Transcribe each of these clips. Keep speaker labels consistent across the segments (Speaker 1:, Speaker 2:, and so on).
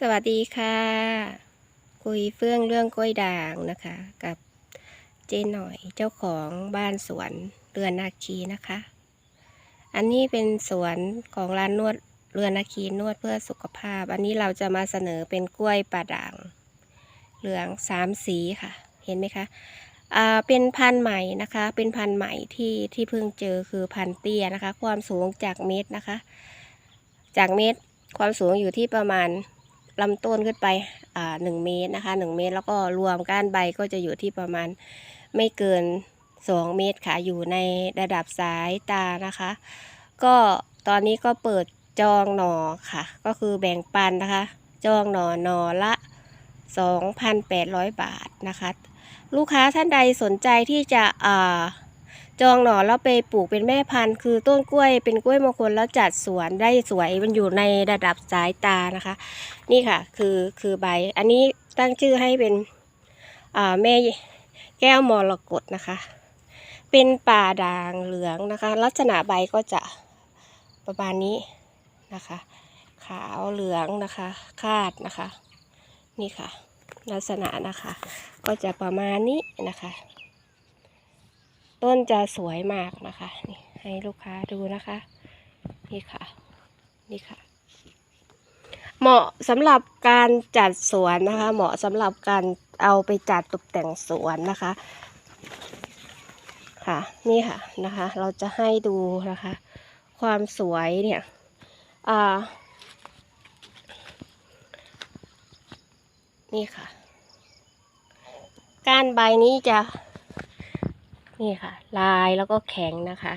Speaker 1: สวัสดีค่ะ คุยเฟื่องเรื่องกล้วยด่างนะคะ กับเจ๊หน่อยเจ้าของบ้านสวนเรือนนาคีนะคะ อันนี้เป็นสวนของร้านนวดเรือนนาคีนวดเพื่อสุขภาพ อันนี้เราจะมาเสนอเป็นกล้วยป่าด่าง เหลืองสามสีค่ะ เห็นไหมคะอ่าเป็นพันธุ์ใหม่นะคะ เป็นพันธุ์ใหม่ที่ที่เพิ่งเจอคือพันธุ์เตี้ยนะคะ ความสูงจากเม็ดนะคะ จากเม็ดความสูงอยู่ที่ประมาณ ลำต้นขึ้นไปอ่าหนึ่งเมตรนะคะหนึ่งเมตร แล้วก็รวมก้านใบก็จะอยู่ที่ประมาณไม่เกินสองเมตรค่ะอยู่ในระดับสายตานะคะ ก็ตอนนี้ก็เปิดจองหนอค่ะ ก็คือแบ่งปันนะคะ จองหนอหนอละ 2,800 บาทนะคะ ลูกค้าท่านใดสนใจที่จะอ่า จองหน่อแล้วไปปลูกเป็นแม่พันธุ์ คือต้นกล้วยเป็นกล้วยมงคลแล้วจัดสวนได้สวยมันอยู่ในระดับสายตานะคะ นี่ค่ะ คือคือใบ อันนี้ตั้งชื่อให้เป็นอ่าแม่แก้วมรกตนะคะ เป็นป่าด่างเหลืองนะคะ ลักษณะใบก็จะประมาณนี้นะคะ ขาวเหลืองนะคะ คาดนะคะ นี่ค่ะ ลักษณะนะคะ ก็จะประมาณนี้นะคะ ต้นจะสวยมากนะคะนี่ให้ลูกค้าดูนะคะ นี่ค่ะ นี่ค่ะ เหมาะสำหรับการจัดสวนนะคะ เหมาะสำหรับการเอาไปจัดตกแต่งสวนนะคะ ค่ะ นี่ค่ะนะคะ เราจะให้ดูนะคะ ความสวยเนี่ยอ่านี่ค่ะ ก้านใบนี้จะ นี่ค่ะ ลายแล้วก็แข็งนะคะ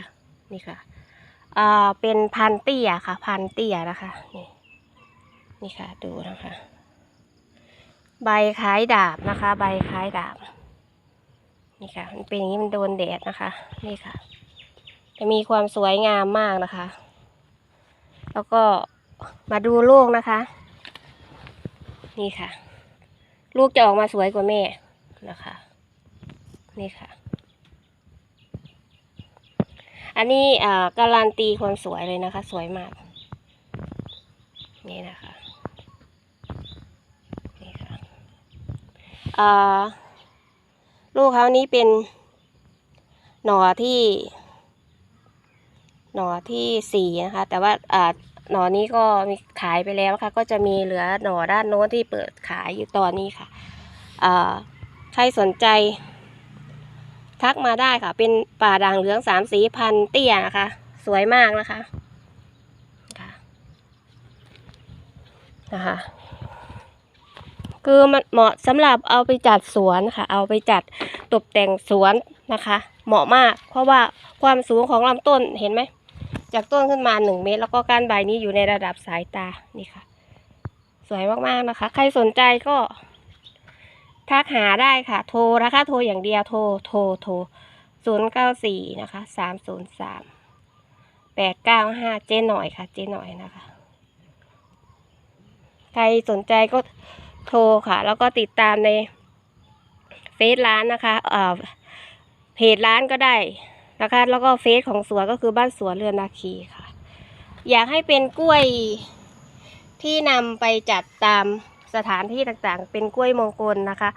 Speaker 1: นี่ค่ะอ่าเป็นพันเตี้ยค่ะ พันเตี้ยนะคะนี่นี่ค่ะดูนะคะ ใบคล้ายดาบนะคะ ใบคล้ายดาบ นี่ค่ะ มันเป็นอย่างนี้มันโดนแดดนะคะ นี่ค่ะ จะมีความสวยงามมากนะคะ แล้วก็มาดูลูกนะคะ นี่ค่ะ ลูกจะออกมาสวยกว่าแม่นะคะ นี่ค่ะ อันนี้อ่าการันตีความสวยเลยนะคะ สวยมาก นี่นะคะนี่ค่ะอ่าลูกเขานี้เป็นหน่อที่หน่อที่สี่นะคะ แต่ว่าอ่าหน่อนี้ก็มีขายไปแล้วค่ะ ก็จะมีเหลือหน่อด้านโน้นที่เปิดขายอยู่ตอนนี้ค่ะอ่าใครสนใจ ทักมาได้ค่ะ เป็นป่าด่างเหลืองสามสีพันเตี้ยนะคะ สวยมากนะคะค่ะนะคะ คือมันเหมาะสำหรับเอาไปจัดสวนค่ะ เอาไปจัดตกแต่งสวนนะคะ เหมาะมาก เพราะว่าความสูงของลำต้นเห็นไหม จากต้นขึ้นมาหนึ่งเมตร แล้วก็ก้านใบนี้อยู่ในระดับสายตานี่ค่ะ สวยมากๆนะคะ ใครสนใจก็ ทักหาได้ค่ะ โทรนะคะโทรอย่างเดียวโทรโทรโทรศูนย์เก้าสี่นะคะสามศูนย์สามแปดเก้าห้าเจ๊หน่อยค่ะ เจ๊หน่อยนะคะ ใครสนใจก็โทรค่ะ แล้วก็ติดตามในเฟซร้านนะคะเอ่อเพจร้านก็ได้นะคะ แล้วก็เฟซของสวนก็คือบ้านสวนเรือนนาคีค่ะ อยากให้เป็นกล้วยที่นำไปจัดตาม สถานที่ต่างๆ เป็นกล้วยมงคลนะคะ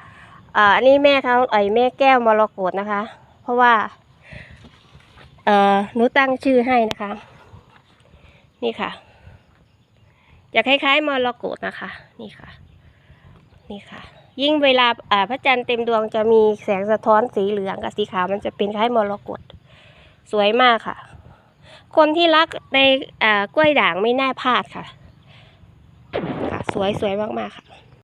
Speaker 1: อ่าอันนี้แม่เขาไอ้แม่แก้วมรกตนะคะ เพราะว่าเอ่อหนูตั้งชื่อให้นะคะ นี่ค่ะจะคล้ายๆมรกตนะคะ นี่ค่ะ นี่ค่ะ ยิ่งเวลาอ่าพระจันทร์เต็มดวงจะมีแสงสะท้อนสีเหลืองกับสีขาวมันจะเป็นคล้ายมรกตสวยมากค่ะ คนที่รักในอ่ากล้วยด่างไม่น่าพลาดค่ะ สวยสวยมากๆค่ะ